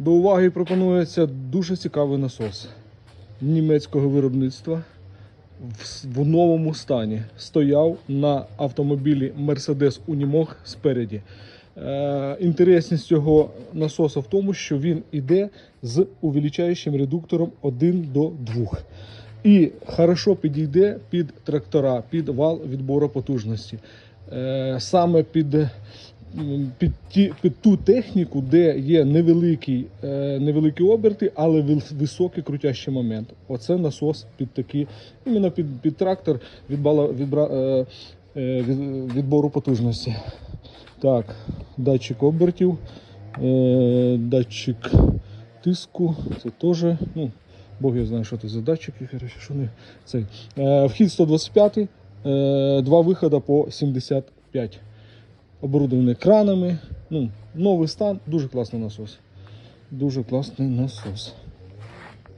До уваги пропонується дуже цікавий насос німецького виробництва в, новому стані. Стояв на автомобілі Mercedes Unimog спереді. Е, інтересність цього насоса в тому, що він іде з увеличаючим редуктором 1 до 2. І хорошо підійде під трактора, під вал відбору потужності. Е, саме під, під, ті, під ту техніку, де є невеликі, е, невеликі оберти, але високий крутящий момент. Оце насос під такі, іменно під, під трактор відбала, відбра, е, е, від, відбору потужності. Так, датчик обертів, е, датчик тиску, це теж, ну, Бог я знаю, що це за коротше, що не цей. Е, вхід 125, е, два виходи по 75. Оборудований кранами. Ну, новий стан, дуже класний насос. Дуже класний насос.